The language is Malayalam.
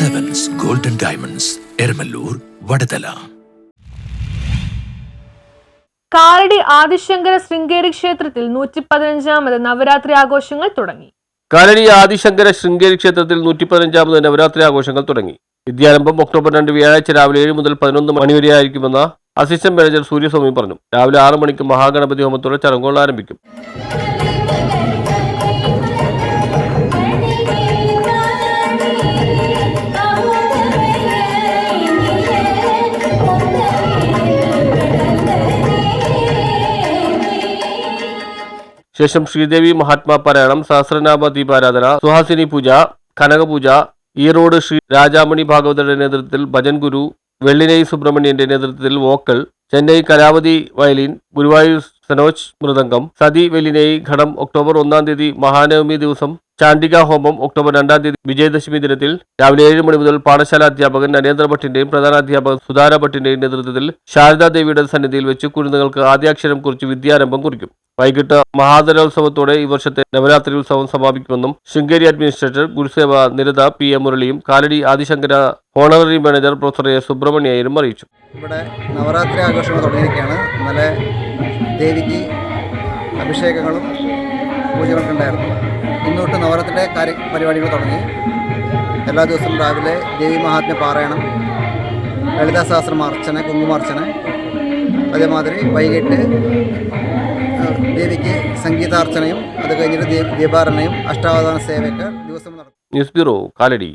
ഡയമണ്ട്സ് എരമല്ലൂർ വടതല കാലടി ആദിശങ്കര ശൃംഗേരി ക്ഷേത്രത്തിൽ നൂറ്റി പതിനഞ്ചാമത് നവരാത്രി ആഘോഷങ്ങൾ തുടങ്ങി. കാലടി ആദിശങ്കര ശൃംഗേരി ക്ഷേത്രത്തിൽ നൂറ്റി പതിനഞ്ചാമത് നവരാത്രി ആഘോഷങ്ങൾ തുടങ്ങി. വിദ്യാരംഭം ഒക്ടോബർ രണ്ട് വ്യാഴാഴ്ച രാവിലെ ഏഴ് മുതൽ പതിനൊന്ന് മണിവരെ ആയിരിക്കുമെന്ന് അസിസ്റ്റന്റ് മാനേജർ സൂര്യസ്വാമി പറഞ്ഞു. രാവിലെ ആറ് മണിക്ക് മഹാഗണപതി ഹോമത്തോടെ ചടങ്ങുകൾ ആരംഭിക്കും. ശേഷം ശ്രീദേവി മഹാത്മാ പാരായണം സഹസ്രനാമ ദീപാരാധന സുഹാസിനി പൂജ കനകപൂജ ഈറോഡ് ശ്രീ രാജാമണി ഭാഗവതരുടെ നേതൃത്വത്തിൽ ഭജൻ ഗുരു വെള്ളിനൈ സുബ്രഹ്മണ്യന്റെ നേതൃത്വത്തിൽ vocal Chennai Kalavathi violin Guruvayur Sanoj mridangam Sathi Vellinai ghatam October ഒന്നാം തീയതി മഹാനവമി ദിവസം ചാണ്ടിക ഹോമം ഒക്ടോബർ രണ്ടാം തീയതി വിജയദശമി ദിനത്തിൽ രാവിലെ ഏഴ് മണി മുതൽ പാഠശാല അധ്യാപകൻ നരേന്ദ്ര ഭട്ടിന്റെയും പ്രധാനാധ്യാപകൻ സുധാര ഭട്ടിന്റെയും നേതൃത്വത്തിൽ ശാരദാദേവിയുടെ സന്നിധിയിൽ വെച്ച് കുരുന്നുകൾക്ക് ആദ്യാക്ഷരം കുറിച്ച് വിദ്യാരംഭം കുറിക്കും. വൈകിട്ട് മഹാദരോത്സവത്തോടെ ഈ വർഷത്തെ നവരാത്രി ഉത്സവം സമാപിക്കുമെന്നും ശൃംഗേരി അഡ്മിനിസ്ട്രേറ്റർ ഗുരുസേവ നിരത P A മുരളിയും Kalady Adishankara honorary manager professor A സുബ്രഹ്മണ്യരും അറിയിച്ചു. ഇവിടെ നവരാത്രി ആഘോഷങ്ങൾ തുടങ്ങിയിരിക്കുകയാണ്. ഇന്നലെ ദേവിക്ക് അഭിഷേകങ്ങളും പൂജകളൊക്കെ ഉണ്ടായിരുന്നു. ഇന്ന് തൊട്ട് നവരത്തിന്റെ കാര്യ പരിപാടികൾ തുടങ്ങി. എല്ലാ ദിവസവും രാവിലെ ദേവി മഹാത്മ്യ പാരായണം ലളിതാ സഹസ്രം അർച്ചന കുങ്കുമാർച്ചന അതേമാതിരി വൈകിട്ട് ദേവിക്ക് സംഗീതാർച്ചനയും അത് കഴിഞ്ഞിട്ട് ദീപാരണയും അഷ്ടാവധാന സേവയൊക്കെ ദിവസം നടത്തും ന്യൂസ് ബ്യൂറോ കാലടി.